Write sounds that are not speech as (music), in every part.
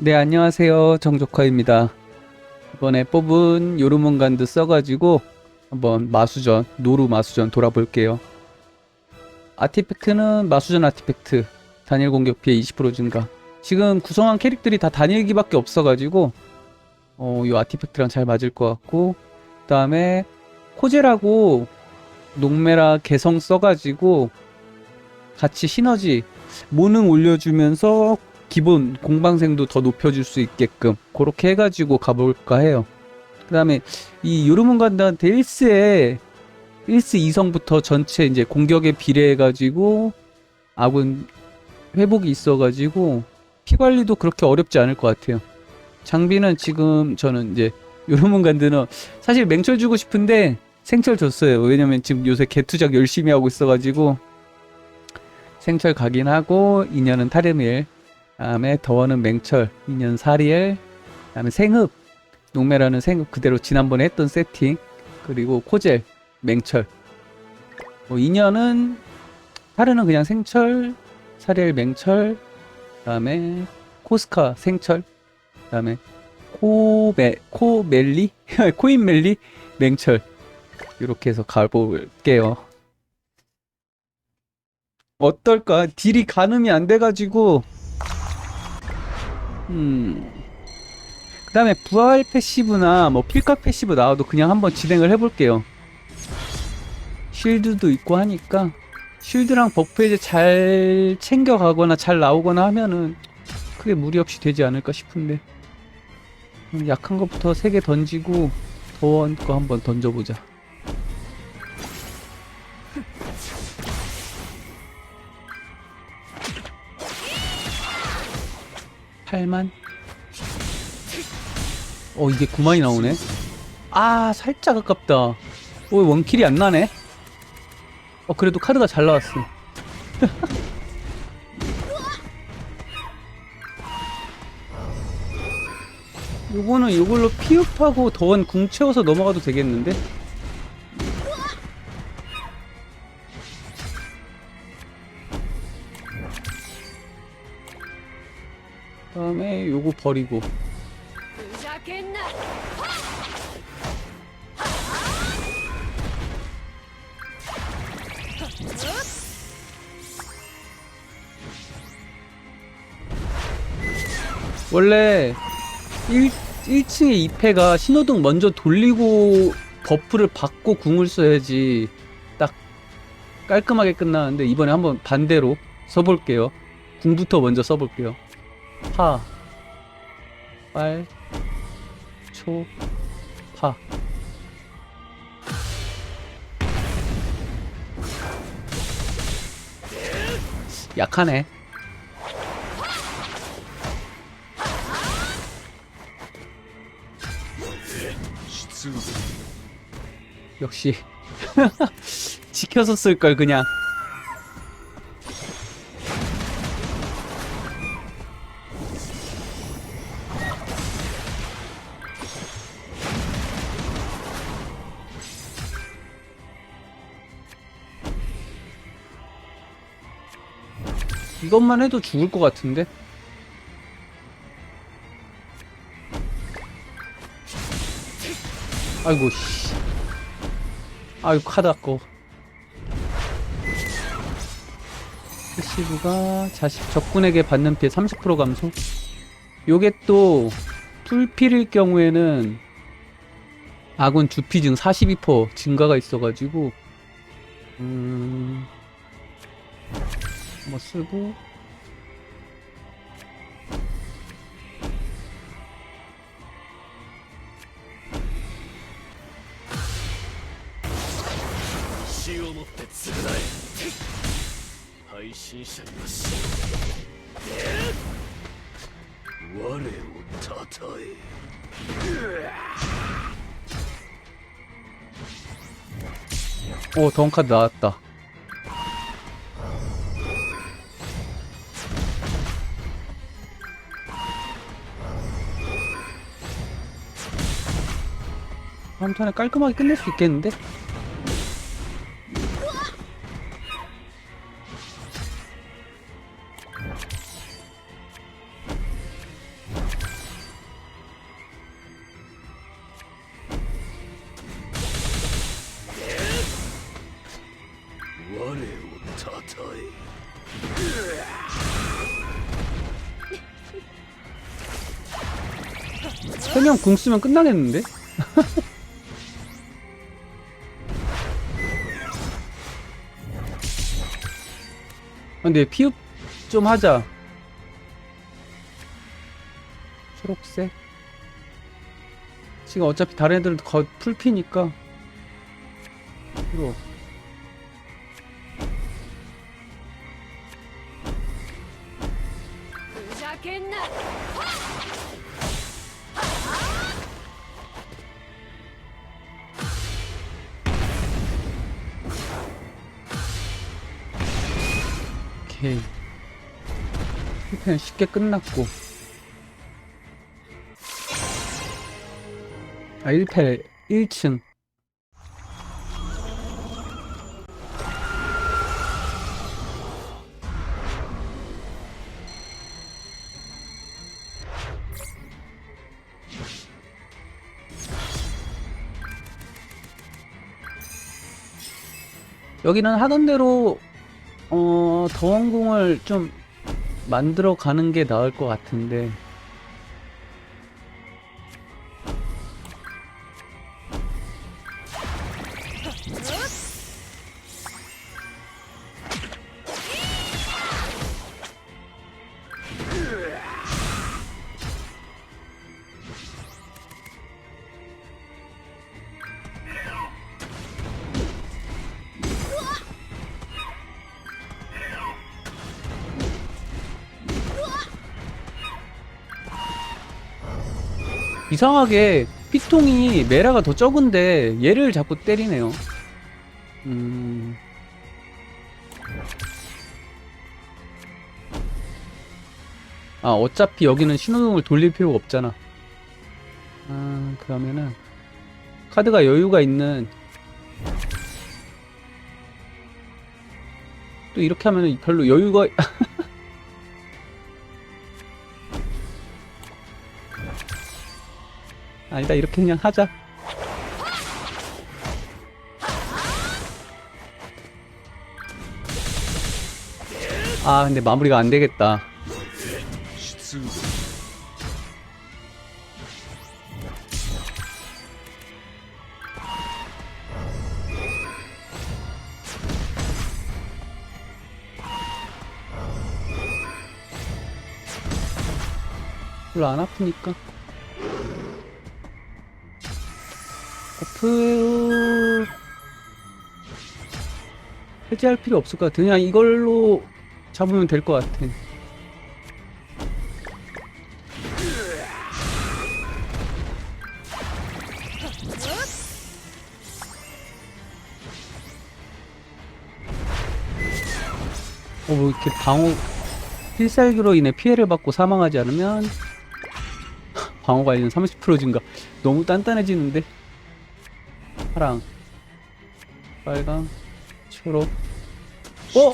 네, 안녕하세요. 정조커입니다. 이번에 뽑은 요르몬간드 써가지고 한번 마수전, 노루 마수전 돌아볼게요. 아티팩트는 마수전 아티팩트, 단일 공격 피해 20% 증가. 지금 구성한 캐릭들이 다 단일기밖에 없어가지고 어, 요 아티팩트랑 잘 맞을 것 같고 그 다음에 코젤하고 농메라 개성 써가지고 같이 시너지 모능 올려주면서 기본 공방생도 더 높여줄 수 있게끔 그렇게 해가지고 가볼까 해요. 그 다음에 이 요르문간드한테 1스에 1스 2성부터 전체 이제 공격에 비례해가지고 아군 회복이 있어가지고 피 관리도 그렇게 어렵지 않을 것 같아요. 장비는 지금 저는 이제 요르문간드는 사실 맹철 주고 싶은데 생철 줬어요. 왜냐면 지금 요새 개투작 열심히 하고 있어가지고 생철 가긴 하고 2년은 타르밀 다음에 더워는 맹철 2년 사리엘 다음에 생흡 농매라는 생흡 그대로 지난번에 했던 세팅. 그리고 코젤 맹철. 뭐 2년은 타르는 그냥 생철 사리엘 맹철. 다음에 코스카 생철. 다음에 코메 코멜리? (laughs) 코인멜리 맹철. 이렇게 해서 가볼게요. 어떨까? 딜이 가늠이 안 돼가지고 음. 그 다음에 부활 패시브나 뭐 필각 패시브 나와도 그냥 한번 진행을 해볼게요. 쉴드도 있고 하니까 쉴드랑 버프 이제 잘 챙겨가거나 잘 나오거나 하면은 크게 무리 없이 되지 않을까 싶은데 음, 약한 것부터 3개 던지고 더원 거 한번 던져보자. 팔만어 이게 9만이 나오네? 아 살짝 아깝다. 어 원킬이 안 나네? 어 그래도 카드가 잘 나왔어. (laughs) 요거는 요걸로 피흡하고 더원 궁 채워서 넘어가도 되겠는데 다음에 요거 버리고 원래 1, 1층에 2패가 신호등 먼저 돌리고 버프를 받고 궁을 써야지 딱 깔끔하게 끝나는데 이번에 한번 반대로 써볼게요. 궁부터 먼저 써볼게요. 파, 빨, 초, 파. 약하네. 역시. (laughs) 지켜서 쓸 걸 그냥 이것만 해도 죽을 것 같은데? 아이고 씨. 아이고 카드 아까워. 패시브가 자식 적군에게 받는 피해 30% 감소. 요게 또 풀필일 경우에는 아군 주피 증 42% 증가가 있어가지고 음... もうすごい。死をもって償え。配信者には死。我をたたえ。おおあった。 다음 턴에 깔끔하게 끝낼 수 있겠는데? 세명궁 쓰면 끝나겠는데? 근데 피읍 좀 하자. 초록색. 지금 어차피 다른 애들은 거 풀피니까. 이거. 1편 쉽게 끝났고. 아, 1패 1층. 여기는 하던 대로 어, 더원궁을 좀 만들어 가는 게 나을 것 같은데. 이상하게 피통이 메라가 더 적은데 얘를 자꾸 때리네요. 음. 아, 어차피 여기는 신호등을 돌릴 필요가 없잖아. 아, 그러면은 카드가 여유가 있는 또 이렇게 하면은 별로 여유가 (laughs) 아니다 이렇게 그냥 하자. 아 근데 마무리가 안 되겠다. 出動 별로 안 아프니까 오프 해제할 필요 없을 것 같아 그냥 이걸로 잡으면 될 것 같아. 어, 뭐 이렇게 방어 필살기로 인해 피해를 받고 사망하지 않으면 방어 관련 30% 증가. 너무 단단해지는데 파랑 빨강 초록 어?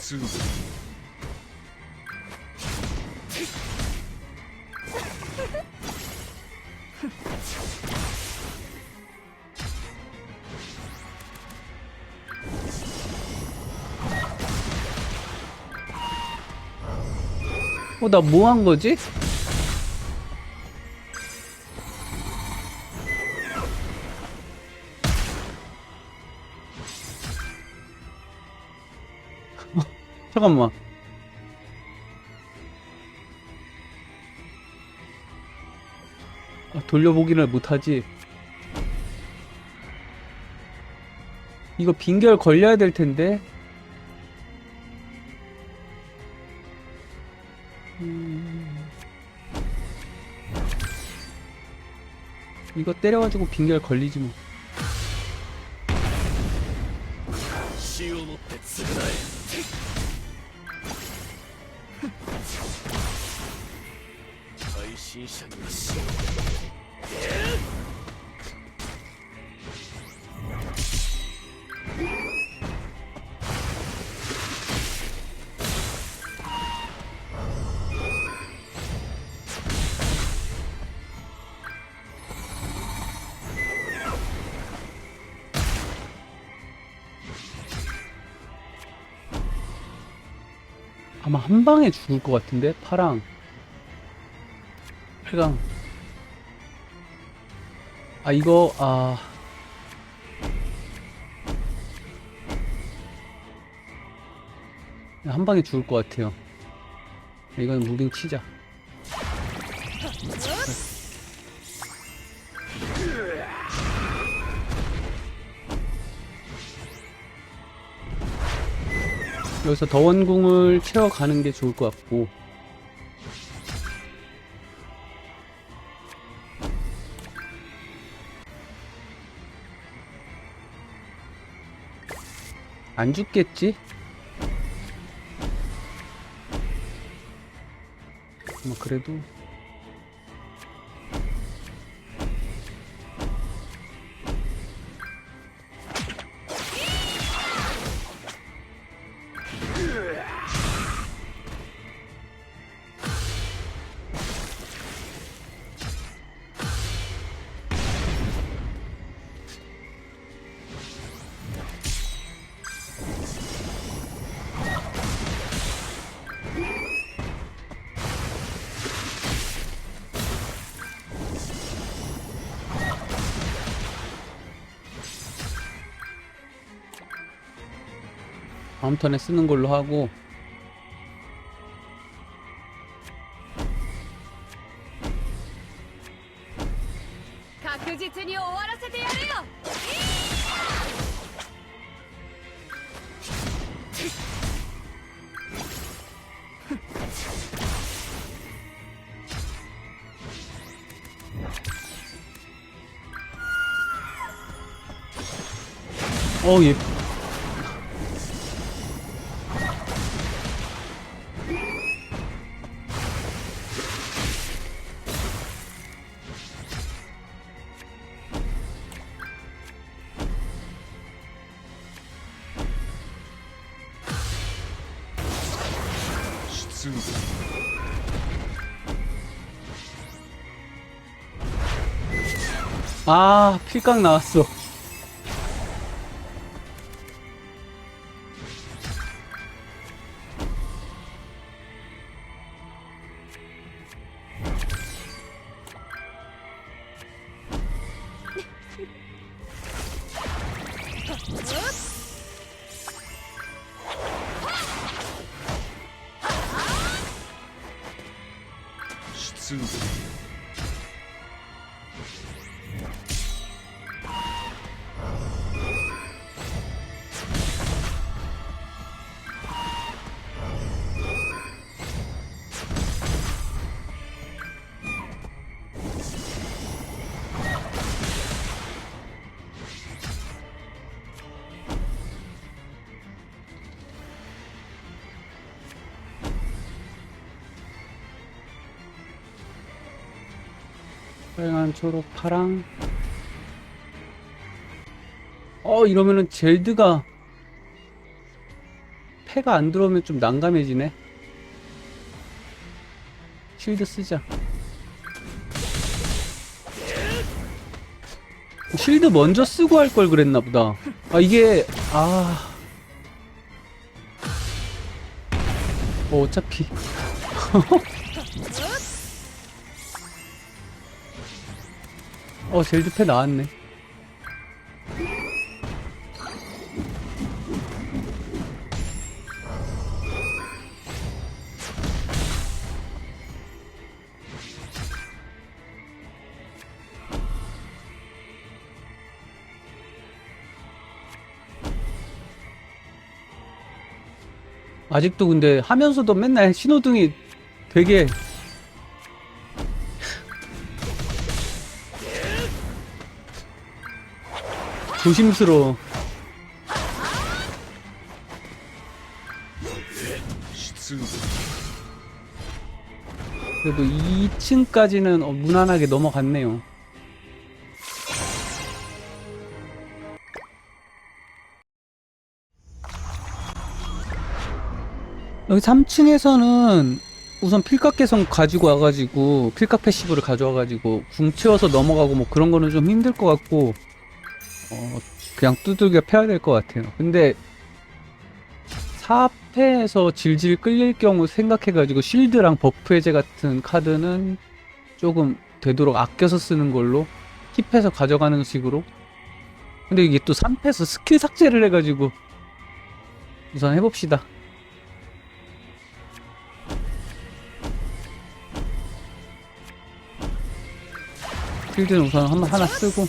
어 나 뭐 한 거지? 잠깐만. 아, 돌려보기를 못하지. 이거 빈결 걸려야 될 텐데. 이거 때려가지고 빈결 걸리지 뭐. 아마 한 방에 죽을 것 같은데? 파랑. 빨강 아 이거 아 한 방에 죽을 것 같아요. 이건 무빙 치자. 여기서 더원궁을 채워가는 게 좋을 것 같고 안 죽겠지? 뭐 그래도 다음 턴에 쓰는 걸로 하고. 어얘 예. 아, 필각 나왔어. 빨간, 초록, 파랑. 어, 이러면은 젤드가 패가 안 들어오면 좀 난감해지네. 쉴드 쓰자. 쉴드 먼저 쓰고 할 걸 그랬나 보다. 아, 이게, 아. 어, 어차피. (laughs) 어, 젤드 패 나왔네. 아직도 근데 하면서도 맨날 신호등이 되게 조심스러워. 그래도 2층까지는 어, 무난하게 넘어갔네요. 여기 3층에서는 우선 필각 개성 가지고 와가지고 필각 패시브를 가져와가지고 궁 채워서 넘어가고 뭐 그런 거는 좀 힘들 것 같고 어 그냥 두들겨 패야 될 것 같아요. 근데 4패에서 질질 끌릴 경우 생각해가지고 쉴드랑 버프 해제 같은 카드는 조금 되도록 아껴서 쓰는 걸로 킵해서 가져가는 식으로. 근데 이게 또 3패에서 스킬 삭제를 해가지고 우선 해봅시다. 필드는 우선 한, 하나 쓰고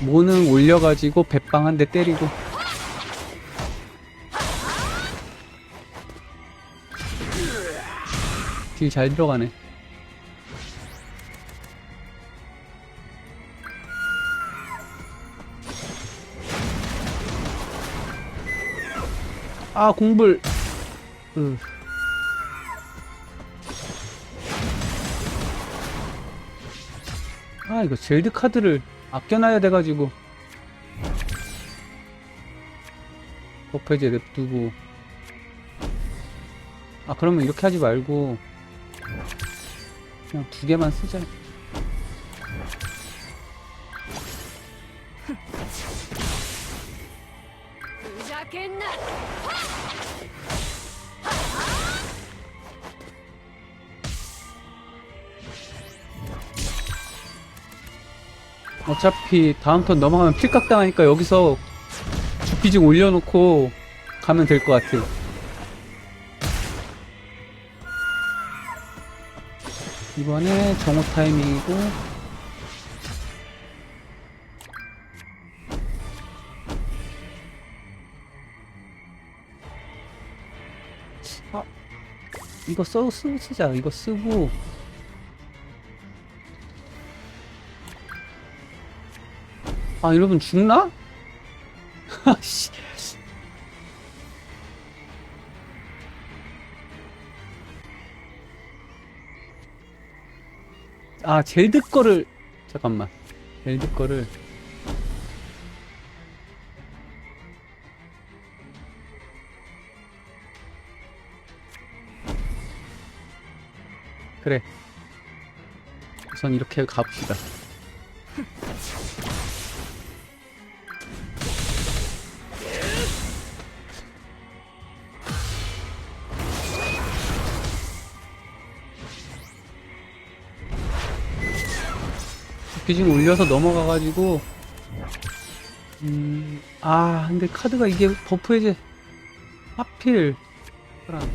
모는 올려가지고 배빵 한 대 때리고. 딜 잘 들어가네. 아 공불. 으. 아 이거 젤드 카드를 아껴놔야 돼가지고. 버프해제 냅두고. 아 그러면 이렇게 하지 말고 그냥 두 개만 쓰자 어차피 다음 턴 넘어가면 필각 당하니까 여기서 주피징 올려놓고 가면 될 것 같아. 이번에 정오 타이밍이고. 아 이거 써, 쓰, 쓰자. 이거 쓰고 아 여러분 죽나? (laughs) 아씨. 아 젤드 거를 잠깐만. 젤드 거를. 그래. 우선 이렇게 가봅시다 비징 올려서 넘어가가지고 음, 아 근데 카드가 이게 버프 해제 하필 그랑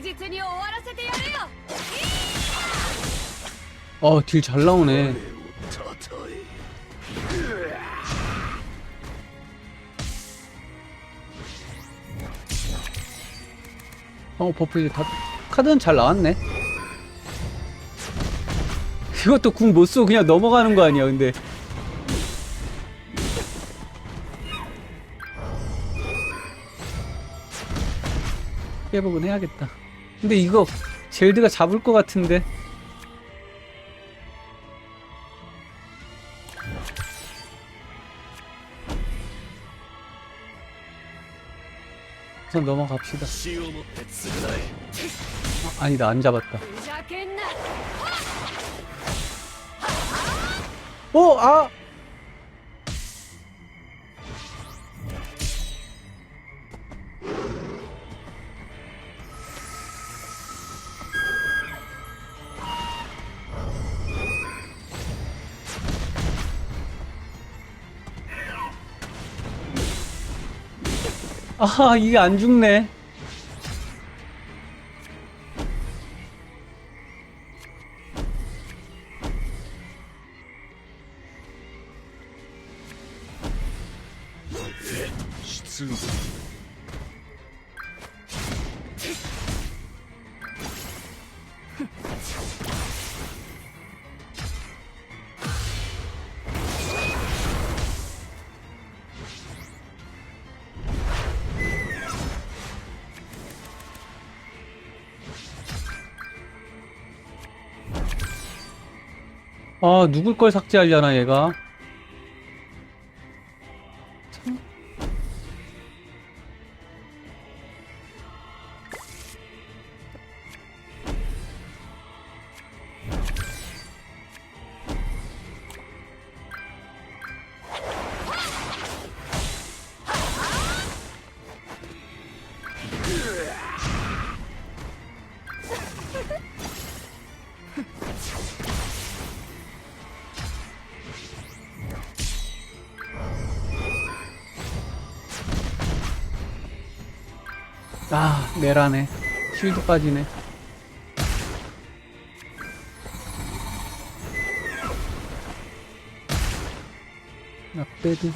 実に終わらせてやるよ 어 딜 잘 나오네 をたたえ 어 버프 이제 다 카드는 잘 나왔네 이것도 궁 못 쏘고 그냥 넘어가는 거 아니야 근데 회복은 해야겠다 근데 이거 젤드가 잡을 것 같은데 우선 넘어갑시다 아, 아니다 안 잡았다 오! 아! 아, 이게 안 죽네. 아, 누굴 걸 삭제하려나, 얘가. 아, 메라네. 쉴드 빠지네. 낙배드.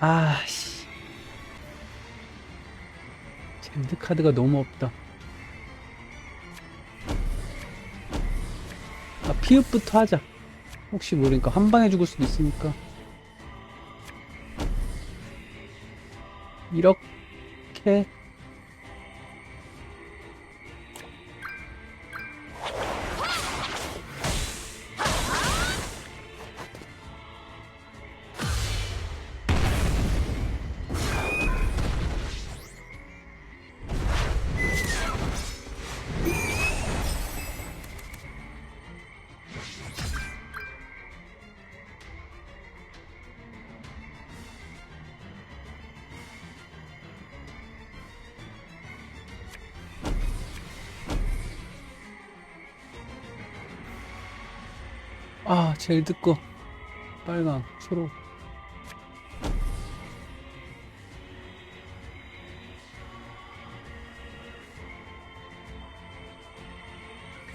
아, 씨. 젠드 카드가 너무 없다. 아, 피읍부터 하자. 혹시 모르니까 한 방에 죽을 수도 있으니까. 이렇게 제일 듣고 빨강 초록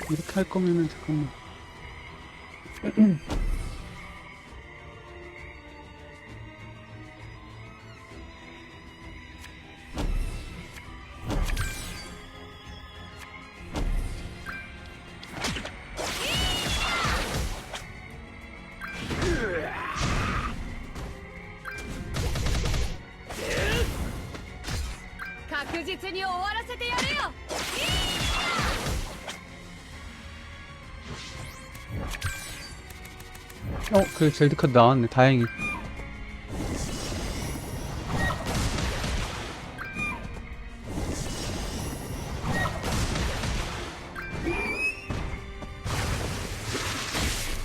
이렇게 할 거면은 잠깐만. (clears throat) 그래 젤드 카드 나왔네. 다행히.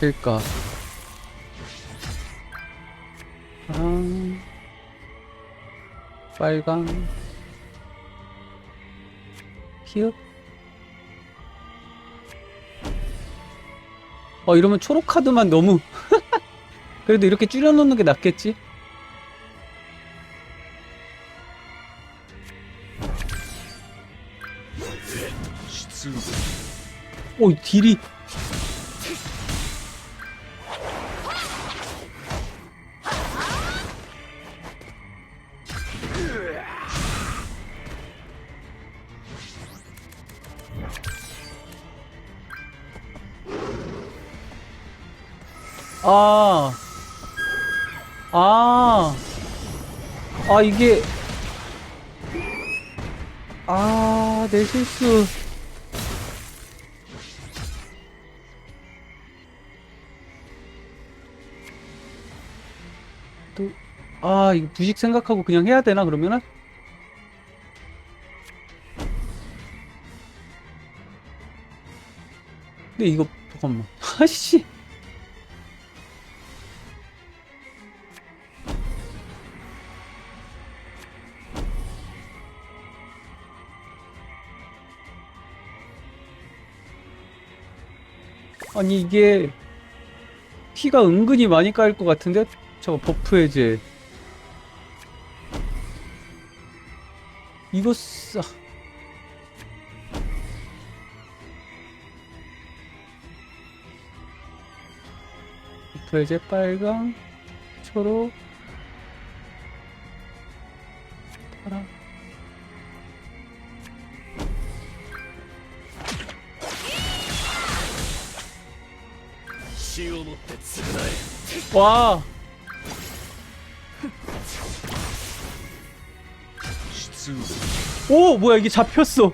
될까. 파랑 빨강 피읍 어 이러면 초록 카드만 너무 (laughs) 그래도 이렇게 줄여놓는 게 낫겠지? 오 딜이 아, 아, 이게, 아, 내 실수. 또, 아, 이거 부식 생각하고 그냥 해야 되나, 그러면은? 근데 이거, 잠깐만. (laughs) 아씨. 아니 이게 피가 은근히 많이 까일 것 같은데? 저거 버프 해제. 이거 싸. 버프 해제 빨강 초록 와. 오 뭐야 이게 잡혔어